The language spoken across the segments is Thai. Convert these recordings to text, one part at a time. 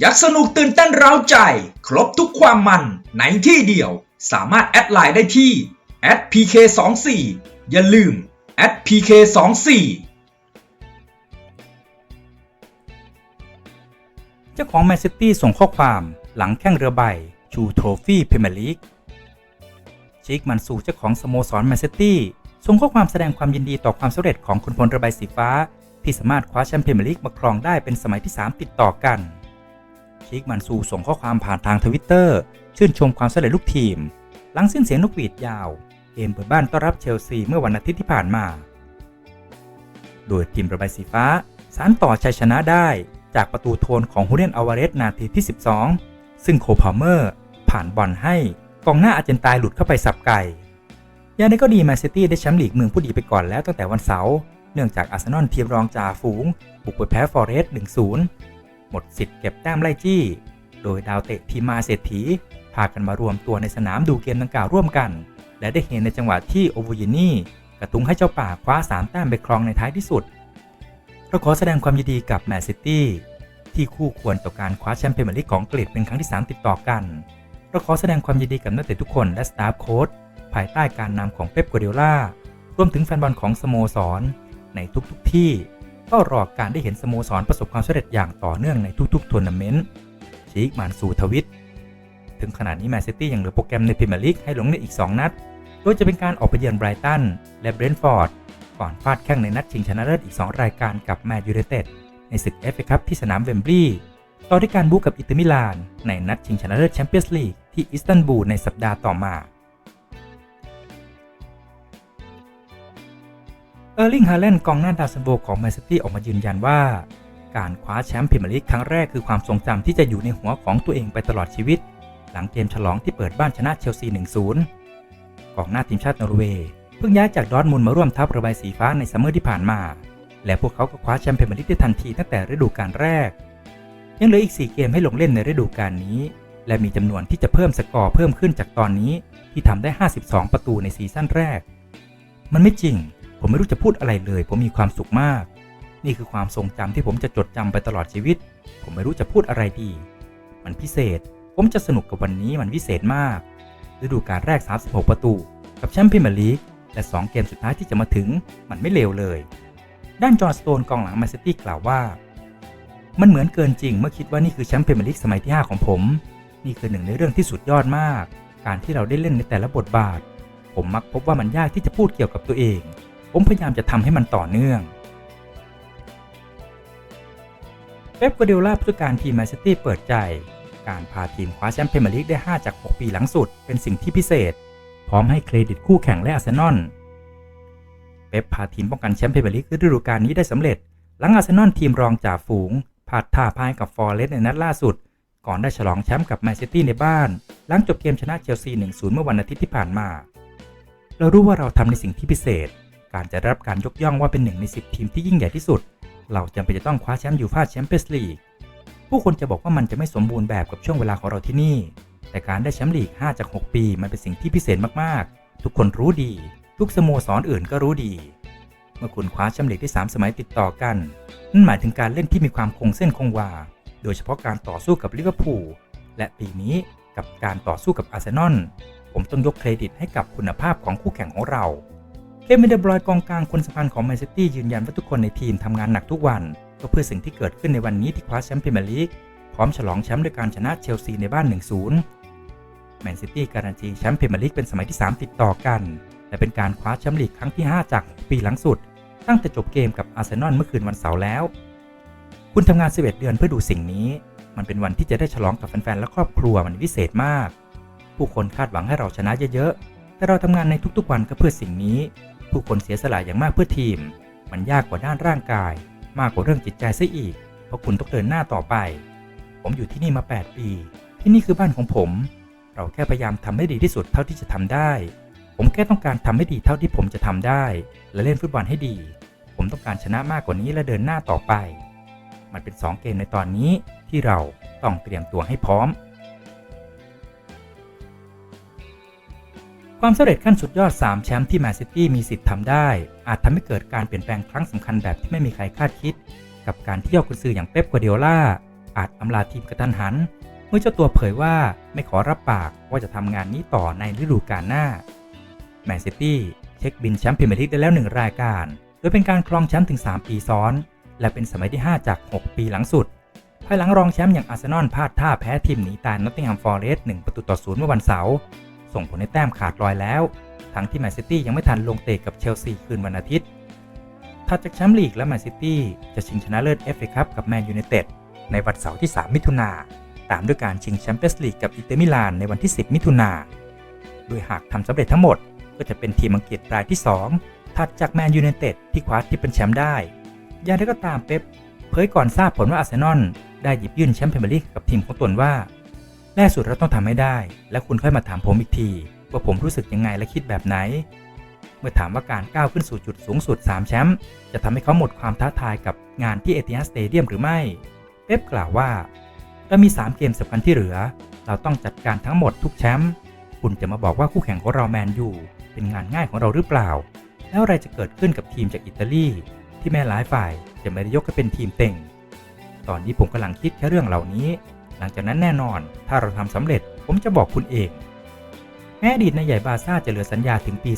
อยากสนุกตื่นเต้นเร้าใจ ครบทุกความมันในที่เดียว สามารถแอดไลน์ได้ที่ @pk24 อย่าลืม @pk24 เจ้าของแมนซิตี้ส่งข้อความหลังแข่งเรือใบ ชูโทรฟี่พรีเมียร์ลีกชิกมันซูเจ้าของสโมสรแมนซิตี้ส่งข้อความแสดงความยินดีต่อความสำเร็จของคุณพลเรือใบสีฟ้า ที่สามารถคว้าแชมป์พรีเมียร์ลีกมาครองได้เป็นสมัยที่ 3 ติดต่อกัน ชิกมันซูส่งข้อความผ่านทางทวิตเตอร์ชื่นชมความสำเร็จลูกทีม หลังสิ้นเสียงนกหวีดยาวเกมเปิดบ้านต้อนรับเชลซีเมื่อวันอาทิตย์ที่ผ่านมา โดยทีมระบายสีฟ้า สารต่อชัยชนะได้จากประตูโทนของฮูเลียนอวาเรสนาทีที่ 12 ซึ่งโคพาเมอร์ ผ่านบอลให้กองหน้าอาร์เจนตายหลุดเข้าไปสับไก่อย่างไรก็ดีแมนซิตี้ได้แชมป์ลีกเมืองผู้ดีไปก่อนแล้วตั้งแต่วันเสาร์เนื่องจากอาร์เซนอลทีมรองจ่าฝูงบุกไปแพ้ฟอร์เรสต์1-0 หมดสิทธิ์เก็บแต้มไล่จี้ โดยดาวเตะทีมมาเศรษฐี พากันมารวมตัวในสนามดูเกมดังกล่าวร่วมกัน และได้เห็นในจังหวะที่โอวูยินี่กระทุ้งให้เจ้าป่าคว้า3แต้มไปครองในท้ายที่สุดเราขอแสดงความยินดีกับแมนซิตี้ที่คู่ควรต่อการคว้าแชมเป์พรีเมียร์ลีกของอังกฤษเป็นครั้งที่ 3 ติดต่อกัน เราขอแสดงความยินดีกับนักเตะทุกคนและสตาฟโค้ชภายใต้การนำของเป๊ปกัวเดล่ารวมถึงแฟนบอลของสโมสร ในทุกๆทที่ ฝ้ารอการได้เห็นสโมสรประสบความสำเร็จอย่างต่อเนื่องในทุกๆทัวร์นาเมนต์ชีกมานซูทวิต ถึงขนาดนี้แมนซิตี้ยังเหลือโปรแกรมในพรีเมียร์ลีกให้ลงเล่นอีก 2 นัด โดยจะเป็นการออกไปเยือนไบรตันและเบรนท์ฟอร์ด ก่อนฟาดแข้งในนัดชิงชนะเลิศอีก 2 รายการกับแมนยูไนเต็ดในศึกเอฟเอคัพที่สนามเวมบลีย์ต่อด้วยการบู๊กับอิตอร์มิลาน ในนัดชิงชนะเลิศแชมเปี้ยนส์ลีกที่อิสตันบูลในสัปดาห์ต่อมา เออร์ลิงฮาแลนด์กองหน้าดาวซันโบของแมนซิตี้ออกมายืนยันว่า การคว้าแชมป์พรีเมียร์ลีกครั้งแรกคือความทรงจำที่จะอยู่ในหัวของตัวเองไปตลอดชีวิต หลังเกมฉลองที่เปิดบ้านชนะเชลซี 1-0 กองหน้าทีมชาตินอร์เวย์เพิ่งย้ายจากดอร์ทมุนมาร่วมทัพระบายสีฟ้าในซัมเมอร์ที่ผ่านมา และพวกเขาก็คว้าแชมป์พรีเมียร์ลีกได้ทันทีตั้งแต่ฤดูกาลแรก ยังเหลืออีก 4 เกมให้ลงเล่นในฤดูกาลนี้ และมีจำนวนที่จะเพิ่มสกอร์เพิ่มขึ้นจากตอนนี้ที่ทำได้ 52 ประตูในซีซั่นแรก มันไม่จริง ผมไม่รู้จะพูดอะไรเลย ผมมีความสุขมาก นี่คือความทรงจำที่ผมจะจดจำไปตลอดชีวิต ผมไม่รู้จะพูดอะไรดี มันพิเศษ ผมจะสนุกกับวันนี้มันวิเศษมาก ฤดูกาลแรก 36 ประตู กับแชมป์พรีเมียร์ลีกและ2เกมสุดท้ายที่จะมาถึงมันไม่เลวเลย ด้านจอห์นสโตนกองหลังแมนซิตี้กล่าวว่า มันเหมือนเกินจริงเมื่อคิดว่านี่คือแชมป์พรีเมียร์ลีกสมัยที่ 5 ของผม นี่คือหนึ่งในเรื่องที่สุดยอดมาก การที่เราได้เล่นในแต่ละบทบาท ผมมักพบว่ามันยากที่จะพูดเกี่ยวกับตัวเอง ผมพยายามจะทำให้มันต่อเนื่องเป๊ปกัวเดล่าผู้จัดการทีมแมนซิตี้เปิดใจ การพาทีมคว้าแชมป์พรีเมียร์ลีกได้ 5 จาก 6 ปีหลังสุด เป็นสิ่งที่พิเศษ พร้อมให้เครดิตคู่แข่งและอาร์เซนอลเป๊ปพาทีมป้องกันแชมป์พรีเมียร์ลีกฤดูกาลนี้ได้สำเร็จ หลังอาร์เซนอลทีมรองจ่าฝูงพลาดท่าพ่ายกับฟอร์เรสต์ในนัดล่าสุด ก่อนได้ฉลองแชมป์กับแมนซิตี้ในบ้าน หลังจบเกมชนะเชลซี 1-0 เมื่อวันอาทิตย์ที่ผ่านมา เรารู้ว่าเราทำในสิ่งที่พิเศษ การจะรับการยกย่องว่าเป็นหนึ่งใน 10 ทีมที่ยิ่งใหญ่ที่สุด เราจำเป็นจะต้องคว้าแชมป์ยูฟ่าแชมเปี้ยนส์ลีกผู้คนจะบอกว่ามันจะไม่สมบูรณ์แบบกับช่วงเวลาของเราที่นี่ แต่การได้แชมป์ลีก 5 จาก 6 ปี มันเป็นสิ่งที่พิเศษมากๆ ทุกคนรู้ดี ทุกสโมสรออื่นก็รู้ดี เมื่อคุณคว้าแชมป์ลีกได้3สมัยติดต่อกัน นั่นหมายถึงการเล่นที่มีความคงเส้นคงวา โดยเฉพาะการต่อสู้กับลิเวอร์พูล และปีนี้กับการต่อสู้กับอาร์เซนอล ผมต้องยกเครดิตให้กับคุณภาพของคู่แข่งของเรา เควินเดบรอยกองกลางคนสำคัญของแมนซิตี้ยืนยันว่าทุกคนในทีมทำงานหนักทุกวันก็เพื่อสิ่งที่เกิดขึ้นในวันนี้ที่คว้าแชมป์พรีเมียร์ลีกพร้อมฉลองแชมป์ด้วยการชนะเชลซีในบ้าน 1-0 แมนซิตี้การันตีแชมป์พรีเมียร์ลีกเป็นสมัยที่ 3 ติดต่อกัน และเป็นการคว้าแชมป์ลีกครั้งที่ 5 จากปีหลังสุด ตั้งแต่จบเกมกับอาร์เซนอลเมื่อคืนวันเสาร์แล้ว คุณทำงาน 11 เดือนเพื่อดูสิ่งนี้ มันเป็นวันที่จะได้ฉลองกับแฟนๆและครอบครัวมันวิเศษมาก ผู้คนคาดหวังให้เราชนะเยอะๆ แต่เราทำงานในทุกๆวันก็เพื่อสิ่งนี้ ผู้คนเสียสละอย่างมากเพื่อทีม มันยากกว่าด้านร่างกาย มากกว่าเรื่องจิตใจซะอีก เพราะคุณต้องเดินหน้าต่อไป ผมอยู่ที่นี่มา 8 ปี ที่นี่คือบ้านของผม เราแค่พยายามทำให้ดีที่สุดเท่าที่จะทำได้ ผมแค่ต้องการทำให้ดีเท่าที่ผมจะทำได้ และเล่นฟุตบอลให้ดี ผมต้องการชนะมากกว่านี้และเดินหน้าต่อไป มันเป็น 2 เกมในตอนนี้ที่เราต้องเตรียมตัวให้พร้อม ความสำเร็จขั้นสุดยอด 3 แชมป์ที่แมนซิตี้มีสิทธิ์ทำได้ อาจทำให้เกิดการเปลี่ยนแปลงครั้งสำคัญแบบที่ไม่มีใครคาดคิด กับการที่ยอดกุนซืออย่างเป๊ปกัวเดโอล่าอาจอำลาทีมกระทันหัน เมื่อเจ้าตัวเผยว่าไม่ขอรับปากว่าจะทำงานนี้ต่อในฤดูกาลหน้าแมนซิตี้เช็คบินแชมป์พรีเมียร์ลีกได้แล้วหนึ่งรายการ โดยเป็นการครองแชมป์ถึง 3 ปีซ้อน และเป็นสมัยที่ 5 จาก 6 ปีหลังสุด ภายหลังรองแชมป์อย่างอาร์เซนอลพลาดท่าแพ้ทีมหนีตายนอตติงแฮมฟอร์เรสต์1ประตูต่อศูนย์เมื่อวันเสาร์ ส่งผลให้แต้มขาดลอยแล้ว ทั้งที่แมนซิตี้ยังไม่ทันลงเตะกับเชลซีคืนวันอาทิตย์ถัดจากแชมป์ลีกและแมนซิตี้จะชิงชนะเลิศเอฟเอคัพกับแมนยูไนเต็ดในวันเสาร์ที่ 3 มิถุนาตามด้วยการชิงแชมเปี้ยนส์ลีกกับอินเตอร์มิลานในวันที่ 10 มิถุนาโดยหากทำสำเร็จทั้งหมด ก็จะเป็นทีมอังกฤษรายที่ 2 ถัดจากแมนยูไนเต็ดที่คว้าที่เป็นแชมป์ได้อย่างไรก็ตามเป๊ปเผยก่อนทราบผลว่าอาร์เซนอลได้หยิบยื่นแชมป์พรีเมียร์ลีกกับทีมของตนว่า แน่สุดเราต้องทำให้ได้ และคุณค่อยมาถามผมอีกที ว่าผมรู้สึกยังไงและคิดแบบไหน เมื่อถามว่าการก้าวขึ้นสู่จุดสูงสุด 3 แชมป์จะทำให้เขาหมดความท้าทายกับงานที่เอติฮัสสเตเดียมหรือไม่เป๊ปกล่าวว่าเรามี 3 เกมสำคัญที่เหลือ เราต้องจัดการทั้งหมดทุกแชมป์คุณจะมาบอกว่าคู่แข่งของเราแมนยูเป็นงานง่ายของเราหรือเปล่า แล้วอะไรจะเกิดขึ้นกับทีมจากอิตาลีที่แม้หลายฝ่ายจะไม่ได้ยกให้เป็นทีมเต็ง ตอนนี้ผมกำลังคิดแค่เรื่องเหล่านี้ ลังจากนั้นแน่นอน ถ้าเราทำสำเร็จผมจะบอกคุณเอง แม้อดีตนายใหญ่บาซ่าจะเหลือสัญญาถึงปี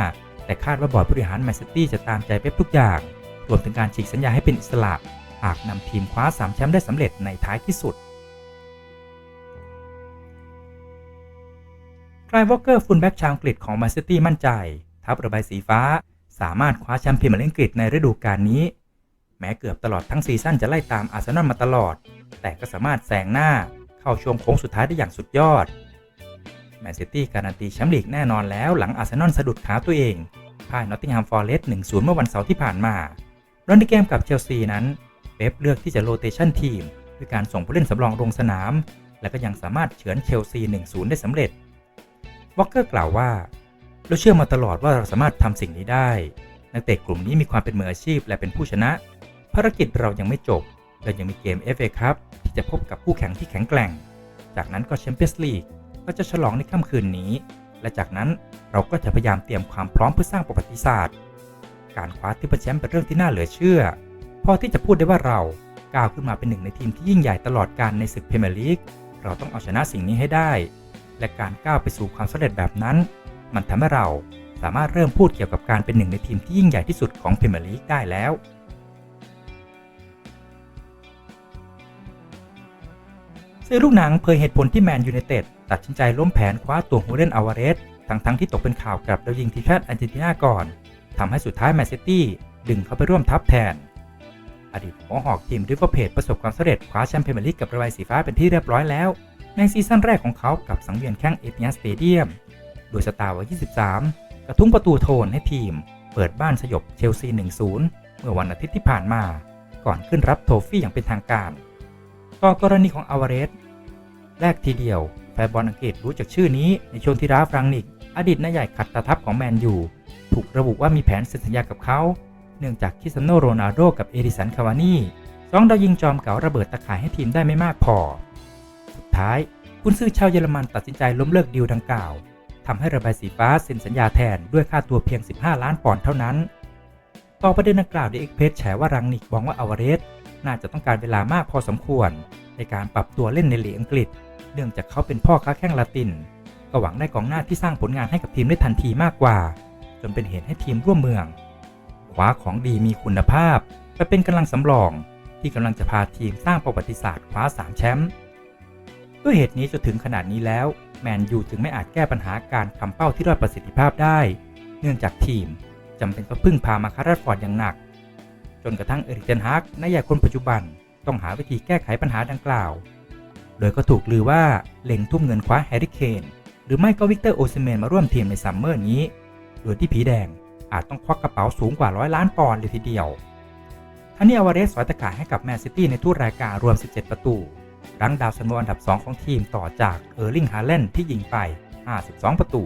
2025 แต่คาดว่าบอร์ดบริหารแมนซิตี้จะตามใจเป๊ปทุกอย่าง รวมถึงการฉีกสัญญาให้เป็นอิสระ หากนำทีมคว้า3แชมป์ได้สำเร็จในท้ายที่สุดคลายวอลเกอร์ฟุลแบ็กชาวอังกฤษของแมนซิตี้มั่นใจ ทัพระบายสีฟ้า สามารถคว้าแชมป์พรีเมียร์ลีกอังกฤษในฤดูกาลนี้ แม้เกือบตลอดทั้งซีซั่นจะไล่ตามอาร์เซนอลมาตลอด แต่ก็สามารถแซงหน้าเข้าช่วงโค้งสุดท้ายได้อย่างสุดยอดแมนซิตี้การันตีแชมป์ลีกแน่นอนแล้วหลังอาร์เซนอลสะดุดขาตัวเองพ่ายนอตติงแฮมฟอร์เรสต์1-0 เมื่อวันเสาร์ที่ผ่านมาโดยในเกมกับเชลซีนั้นเป๊ปเลือกที่จะโรเตชันทีมด้วยการส่งผู้เล่นสำรองลงสนาม และก็ยังสามารถเฉือนเชลซี 1-0 ได้สำเร็จวอลเกอร์กล่าวว่าเราเชื่อมาตลอดว่าเราสามารถทำสิ่งนี้ได้ นักเตะกลุ่มนี้มีความเป็นมืออาชีพและเป็นผู้ชนะ ภารกิจเรายังไม่จบเรายังมีเกม FA ครับที่จะพบกับคู่แข่งที่แข็งแกร่ง จากนั้นก็แชมเปี้ยนส์ลีกก็จะฉลองในค่ำคืนนี้ และจากนั้นเราก็จะพยายามเตรียมความพร้อมเพื่อสร้างประวัติศาสตร์ การคว้าทิปเปิลแชมป์เป็นเรื่องที่น่าเหลือเชื่อ พอที่จะพูดได้ว่าเราก้าวขึ้นมาเป็นหนึ่งในทีมที่ยิ่งใหญ่ตลอดการในศึกพรีเมียร์ลีกเราต้องเอาชนะสิ่งนี้ให้ได้ และการก้าวไปสู่ความสำเร็จแบบนั้น มันทำให้เราสามารถเริ่มพูดเกี่ยวกับการเป็นหนึ่งในทีมที่ยิ่งใหญ่ที่สุดของพรีเมียร์ลีกได้แล้ว ซื้อลูกหนังเผยเหตุผลที่แมนยูไนเต็ดตัดสินใจล้มแผนคว้าตัวฮูเรนอาวาเรสทั้งทั้งๆที่ตกเป็นข่าวกับดาวยิงทีมชาติอาร์เจนตินาก่อนทำให้สุดท้ายแมนซิตี้ดึงเขาไปร่วมทัพแทน อดีตหัวหอกทีมริเวอร์เพจประสบความสำเร็จคว้าแชมเป์พรีเมียร์ลีกกับระบายสีฟ้าเป็นที่เรียบร้อยแล้ว ในซีซั่นแรกของเขากับสังเวียนแข้งเอติฮัสสเตเดียม โดยสตาร์วัย23 กระทุ้งประตูโทนให้ทีม เปิดบ้านสยบเชลซี 1-0 เมื่อวันอาทิตย์ที่ผ่านมา ก่อนขึ้นรับโทฟี่อย่างเป็นทางการ ต่อกรณีของอาวาเรสแรกทีเดียว แฟนบอลอังกฤษรู้จักชื่อนี้ในช่วงที่ราฟรังนิก อดีตนายใหญ่ขัดตาทัพของแมนยูถูกระบุว่ามีแผนเซ็นสัญญากับเขา เนื่องจากคริสเตียโนโรนัลโดกับเอดิสันคาวานีสองดาวยิงจอมเก่าระเบิดตะข่ายให้ทีมได้ไม่มากพอ สุดท้าย คุณซื้อชาวเยอรมันตัดสินใจล้มเลิกดีลดังกล่าวทำให้ระบายสีฟ้าเซ็นสัญญาแทนด้วยค่าตัวเพียง 15 ล้านปอนด์เท่านั้น ต่อประเด็นดังกล่าวเดเอ็กเพสแฉว่ารังนิกมองว่าอาวาเรส น่าจะต้องการเวลามากพอสมควร ในการปรับตัวเล่นในลีกอังกฤษ เนื่องจากเขาเป็นพ่อค้าแข้งลาติน ก็หวังได้กองหน้าที่สร้างผลงานให้กับทีมได้ทันทีมากกว่า จนเป็นเหตุให้ทีมร่วมเมืองคว้าของดีมีคุณภาพไปเป็นกำลังสำรอง ที่กำลังจะพาทีมสร้างประวัติศาสตร์คว้า3แชมป์ด้วยเหตุนี้จนถึงขนาดนี้แล้วแมนยูจึงไม่อาจแก้ปัญหาการทำเป้าที่ด้อยประสิทธิภาพได้ เนื่องจากทีมจำเป็นต้องพึ่งพามาคาร์ดฟอร์ดอย่างหนัก จนกระทั่งเอริกเทนฮากนายใหญ่คนปัจจุบันต้องหาวิธีแก้ไขปัญหาดังกล่าว โดยก็ถูกลือว่าเล็งทุ่มเงินคว้าแฮร์รี่เคน หรือไม่ก็วิกเตอร์โอซิเมนมาร่วมทีมในซัมเมอร์นี้ โดยที่ผีแดงอาจต้องควักกระเป๋าสูงกว่าร้อยล้านปอนด์เลยทีเดียวทันนี้อวาเรสสอยตะข่ายให้กับแมนซิตี้ในทุกรายการรวม 17 ประตูรั้งดาวซันโวอันดับ 2 ของทีมต่อจากเออร์ลิงฮาเลนที่ยิงไป 52 ประตู